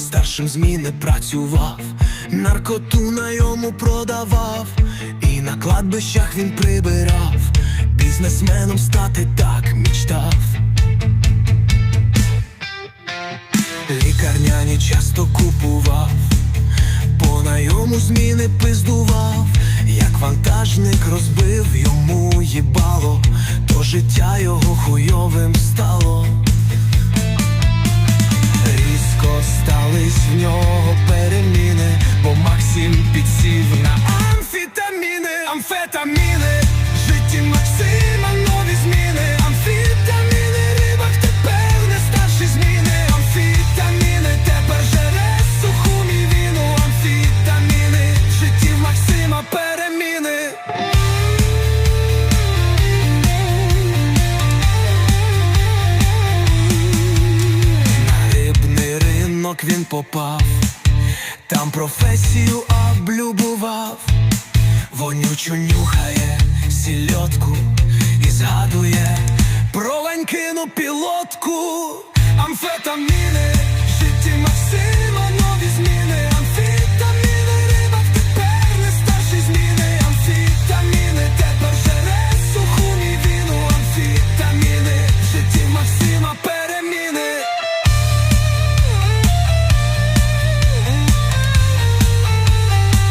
старшим зміни працював, наркоту на йому продавав, і на кладбищах він прибирав, бізнесменом стати так мічтав. Лікарняні часто купував, по найому зміни пиздував, як вантажник розбив йому їбало, то життя його хуйовим стало. Амфетаміни, В житті Максима нові зміни, амфетаміни, рибак тепер не старші зміни, амфетаміни, тепер жере суху мівіну, амфетаміни, В житті Максима переміни. На рибний ринок він попав, там професію облюбував, ночу нюхає сільотку і згадує про ланькину пілотку, амфетаміни, житті Максим.